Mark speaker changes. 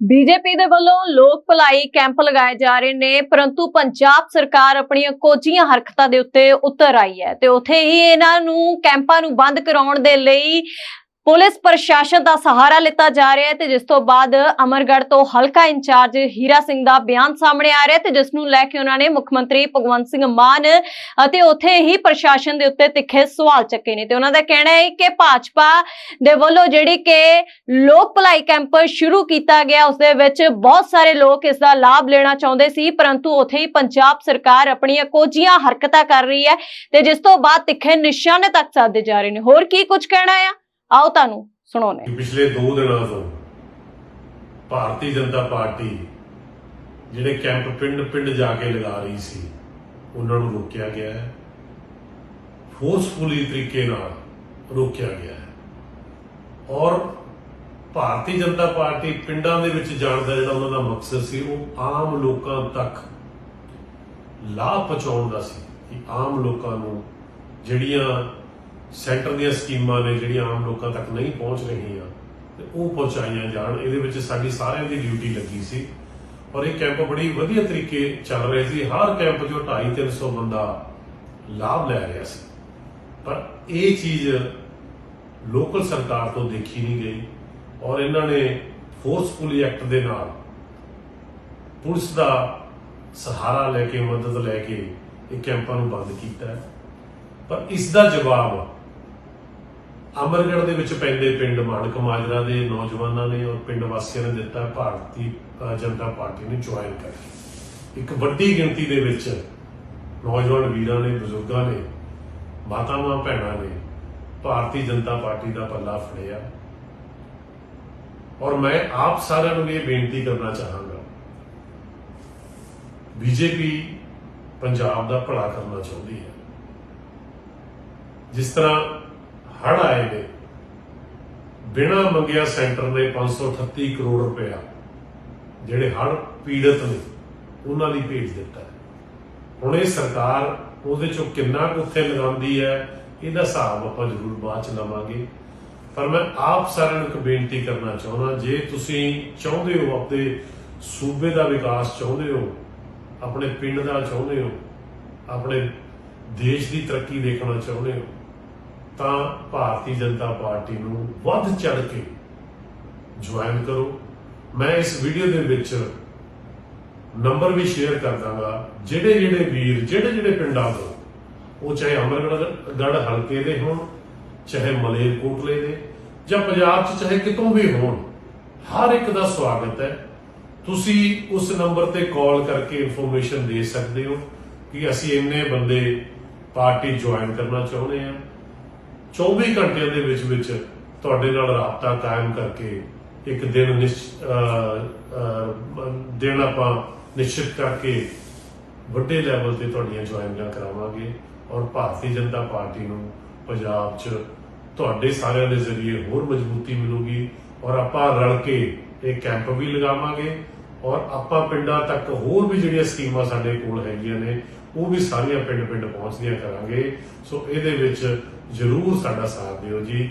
Speaker 1: BJP ਦੇ ਵੱਲੋਂ ਲੋਕ ਭਲਾਈ ਕੈਂਪ ਲਗਾਏ ਜਾ ਰਹੇ ਨੇ, ਪਰੰਤੂ ਪੰਜਾਬ ਸਰਕਾਰ ਆਪਣੀਆਂ ਕੋਝੀਆਂ ਹਰਕਤਾਂ ਦੇ ਉੱਤੇ ਉਤਰ ਆਈ ਹੈ ਤੇ ਉੱਥੇ ਹੀ ਇਹਨਾਂ ਨੂੰ ਕੈਂਪਾਂ ਨੂੰ ਬੰਦ ਕਰਾਉਣ ਦੇ ਲਈ ਪੁਲਿਸ ਪ੍ਰਸ਼ਾਸਨ ਦਾ ਸਹਾਰਾ ਲਿੱਤਾ ਜਾ ਰਿਹਾ ਹੈ ਤੇ ਜਿਸ ਤੋਂ ਬਾਅਦ ਅਮਰਗੜ੍ਹ ਤੋਂ ਹਲਕਾ ਇੰਚਾਰਜ ਹੀਰਾ ਸਿੰਘ ਦਾ ਬਿਆਨ ਸਾਹਮਣੇ ਆ ਰਿਹਾ ਤੇ ਜਿਸ ਨੂੰ ਲੈ ਕੇ ਉਹਨਾਂ ਨੇ ਮੁੱਖ ਮੰਤਰੀ ਭਗਵੰਤ ਸਿੰਘ ਮਾਨ ਅਤੇ ਉੱਥੇ ਹੀ ਪ੍ਰਸ਼ਾਸਨ ਦੇ ਉੱਤੇ ਤਿੱਖੇ ਸਵਾਲ ਚੱਕੇ ਨੇ ਤੇ ਉਹਨਾਂ ਦਾ ਕਹਿਣਾ ਹੈ ਕਿ ਭਾਜਪਾ ਦੇ ਵੱਲੋਂ ਜਿਹੜੀ ਕਿ ਲੋਕ ਭਲਾਈ ਕੈਂਪ ਸ਼ੁਰੂ ਕੀਤਾ ਗਿਆ, ਉਸ ਦੇ ਵਿੱਚ ਬਹੁਤ ਸਾਰੇ ਲੋਕ ਇਸ ਦਾ ਲਾਭ ਲੈਣਾ ਚਾਹੁੰਦੇ ਸੀ, ਪਰੰਤੂ ਉੱਥੇ ਹੀ ਪੰਜਾਬ ਸਰਕਾਰ ਆਪਣੀਆਂ ਕੋਝੀਆਂ ਹਰਕਤਾਂ ਕਰ ਰਹੀ ਹੈ ਤੇ ਜਿਸ ਤੋਂ ਬਾਅਦ ਤਿੱਖੇ ਨਿਸ਼ਾਨੇ ਤੱਕ ਸਾਧੇ ਜਾ ਰਹੇ ਨੇ। ਹੋਰ ਕੀ ਕੁਝ ਕਹਿਣਾ ਆ? ਆਓ ਤੁਹਾਨੂੰ ਸੁਣਾਉਣੇ
Speaker 2: ਪਿਛਲੇ 2 ਦਿਨਾਂ ਤੋਂ ਭਾਰਤੀ ਜਨਤਾ ਪਾਰਟੀ ਜਿਹੜੇ ਕੈਂਪ ਪਿੰਡ-ਪਿੰਡ ਜਾ ਕੇ ਲਗਾ ਰਹੀ ਸੀ, ਉਹਨਾਂ ਨੂੰ ਰੋਕਿਆ ਗਿਆ ਹੈ। ਫੋਰਸਫੁਲੀ ਤਰੀਕੇ ਨਾਲ ਰੋਕਿਆ ਗਿਆ ਹੈ। ਔਰ ਭਾਰਤੀ ਜਨਤਾ ਪਾਰਟੀ ਪਿੰਡਾਂ ਦੇ ਵਿੱਚ ਜਾਣ ਦਾ ਜਿਹੜਾ ਉਹਨਾਂ ਦਾ ਮਕਸਦ ਸੀ, ਉਹ ਆਮ ਲੋਕਾਂ ਤੱਕ ਲਾਭ ਪਹੁੰਚਾਉਣ ਦਾ ਸੀ ਕਿ ਆਮ ਲੋਕਾਂ ਨੂੰ ਜਿਹੜੀਆਂ ਸੈਂਟਰ ਦੀਆਂ ਸਕੀਮਾਂ ਨੇ ਜਿਹੜੀਆਂ ਆਮ ਲੋਕਾਂ ਤੱਕ ਨਹੀਂ ਪਹੁੰਚ ਰਹੀਆਂ, ਤੇ ਉਹ ਪਹੁੰਚਾਈਆਂ ਜਾਣ, ਇਹਦੇ ਵਿੱਚ ਸਾਡੀ ਸਾਰਿਆਂ ਦੀ ਡਿਊਟੀ ਲੱਗੀ ਸੀ। ਔਰ ਇਹ ਕੈਂਪ ਬੜੀ ਵਧੀਆ ਤਰੀਕੇ ਚੱਲ ਰਹੇ ਸੀ। ਹਰ ਕੈਂਪ 'ਚੋਂ 2.5 300 ਬੰਦਾ ਲਾਭ ਲੈ ਰਿਹਾ ਸੀ। ਪਰ ਇਹ ਚੀਜ਼ ਲੋਕਲ ਸਰਕਾਰ ਤੋਂ ਦੇਖੀ ਨਹੀਂ ਗਈ ਔਰ ਇਹਨਾਂ ਨੇ ਫੋਰਸਫੁਲੀ ਐਕਟ ਦੇ ਨਾਲ ਪੁਲਿਸ ਦਾ ਸਹਾਰਾ ਲੈ ਕੇ, ਮਦਦ ਲੈ ਕੇ ਇਹ ਕੈਂਪਾਂ ਨੂੰ ਬੰਦ ਕੀਤਾ। ਪਰ ਇਸ ਦਾ ਜਵਾਬ ਅਮਰਗੜ੍ਹ ਦੇ ਵਿੱਚ ਪੈਂਦੇ ਪਿੰਡ ਮਾਨਕ ਮਾਜਰਾ ਦੇ ਨੌਜਵਾਨਾਂ ਨੇ ਔਰ ਪਿੰਡ ਵਾਸੀਆਂ ਨੇ ਦਿੱਤਾ, ਭਾਰਤੀ ਜਨਤਾ ਪਾਰਟੀ ਨੂੰ ਜੁਆਇਨ ਕਰਕੇ ਇੱਕ ਵੱਡੀ ਗਿਣਤੀ ਦੇ ਵਿੱਚ ਨੌਜਵਾਨ ਵੀਰਾਂ ਨੇ, ਬਜ਼ੁਰਗਾਂ ਨੇ, ਮਾਤਾਵਾਂ, ਭੈਣਾਂ ਨੇ ਭਾਰਤੀ ਜਨਤਾ ਪਾਰਟੀ ਦਾ ਪੱਲਾ ਫੜਿਆ। ਔਰ ਮੈਂ ਆਪ ਸਾਰਿਆਂ ਨੂੰ ਇਹ ਬੇਨਤੀ ਕਰਨਾ ਚਾਹਾਂਗਾ, ਬੀਜੇਪੀ ਪੰਜਾਬ ਦਾ ਭਲਾ ਕਰਨਾ ਚਾਹੁੰਦੀ ਹੈ। ਜਿਸ ਤਰ੍ਹਾਂ ਹੜ ਆਏ ਨੇ। ਬਿਨਾਂ ਮੰਗਿਆ ਸੈਂਟਰ ਨੇ 538 ਕਰੋੜ ਰੁਪਇਆ ਜਿਹੜੇ ਹੜ ਪੀੜਤ ਨੇ, ਉਹਨਾਂ ਲਈ ਭੇਜ ਦਿੱਤਾ ਹੁਣ ਇਹ ਸਰਕਾਰ ਉਹਦੇ ਚੋਂ ਕਿੰਨਾ ਕੁ ਉੱਥੇ ਲਗਾਉਂਦੀ ਹੈ, ਇਹਦਾ ਹਿਸਾਬ ਆਪਾਂ ਜ਼ਰੂਰ ਬਾਅਦ ਚ ਲਵਾਂਗੇ। ਪਰ ਮੈਂ ਆਪ ਸਾਰਿਆਂ ਨੂੰ ਇੱਕ ਬੇਨਤੀ ਕਰਨਾ ਚਾਹੁੰਦਾ, ਜੇ ਤੁਸੀਂ ਚਾਹੁੰਦੇ ਹੋ ਆਪਣੇ ਸੂਬੇ ਦਾ ਵਿਕਾਸ ਚਾਹੁੰਦੇ ਹੋ, ਆਪਣੇ ਪਿੰਡ ਦਾ ਚਾਹੁੰਦੇ ਹੋ, ਆਪਣੇ ਦੇਸ਼ ਦੀ ਤਰੱਕੀ ਦੇਖਣਾ ਚਾਹੁੰਦੇ ਹੋ ਤਾਂ ਭਾਰਤੀ ਜਨਤਾ ਪਾਰਟੀ ਨੂੰ ਵੱਧ ਚੜ ਕੇ ਜੁਆਇਨ ਕਰੋ। ਮੈਂ ਇਸ ਵੀਡੀਓ ਦੇ ਵਿੱਚ ਨੰਬਰ ਵੀ ਸ਼ੇਅਰ ਕਰ ਦਾਂਗਾ। ਜਿਹੜੇ ਜਿਹੜੇ ਵੀਰ, ਜਿਹੜੇ ਜਿਹੜੇ ਪਿੰਡਾਂ ਤੋਂ, ਉਹ ਚਾਹੇ ਅਮਰਗੜ੍ਹ, ਹਲਕੇ ਦੇ ਹੋਣ, ਚਾਹੇ ਮਲੇਰਕੋਟਲੇ ਦੇ, ਜਾਂ ਪੰਜਾਬ 'ਚ ਚਾਹੇ ਕਿਤੋਂ ਵੀ ਹੋਣ, ਹਰ ਇੱਕ ਦਾ ਸਵਾਗਤ ਹੈ। ਤੁਸੀਂ ਉਸ ਨੰਬਰ ਤੇ ਕਾਲ ਕਰਕੇ ਇਨਫੋਰਮੇਸ਼ਨ ਦੇ ਸਕਦੇ ਹੋ ਕਿ ਅਸੀਂ ਇੰਨੇ ਬੰਦੇ ਪਾਰਟੀ ਜੁਆਇਨ ਕਰਨਾ ਚਾਹੁੰਦੇ ਹਾਂ। 24 ਘੰਟਿਆਂ ਦੇ ਵਿੱਚ ਵਿੱਚ ਤੁਹਾਡੇ ਨਾਲ ਰਾਬਤਾ ਕਾਇਮ ਕਰਕੇ ਇੱਕ ਦਿਨ ਨਿਸ਼- ਦਿਨ ਆਪਾਂ ਨਿਸ਼ਚਿਤ ਕਰਕੇ ਵੱਡੇ ਲੈਵਲ ਤੇ ਤੁਹਾਡੀਆਂ ਜੁਆਇਨਿੰਗਾਂ ਕਰਾਵਾਂਗੇ ਔਰ ਭਾਰਤੀ ਜਨਤਾ ਪਾਰਟੀ ਨੂੰ ਪੰਜਾਬ 'ਚ ਤੁਹਾਡੇ ਸਾਰਿਆਂ ਦੇ ਜ਼ਰੀਏ ਹੋਰ ਮਜ਼ਬੂਤੀ ਮਿਲੂਗੀ ਔਰ ਆਪਾਂ ਰਲ ਕੇ ਇਹ ਕੈਂਪ ਵੀ ਲਗਾਵਾਂਗੇ ਔਰ ਆਪਾਂ ਪਿੰਡਾਂ ਤੱਕ ਹੋਰ ਵੀ ਜਿਹੜੀਆਂ ਸਕੀਮਾਂ ਸਾਡੇ ਕੋਲ ਹੈਗੀਆਂ ਨੇ, ਉਹ ਵੀ ਸਾਰੀਆਂ ਪਿੰਡ-ਪਿੰਡ ਪਹੁੰਚਦੀਆਂ ਕਰਾਂਗੇ। ਸੋ ਇਹਦੇ ਵਿੱਚ ਜਰੂਰ ਸਾਡਾ ਸਾਥ ਦਿਓ ਜੀ।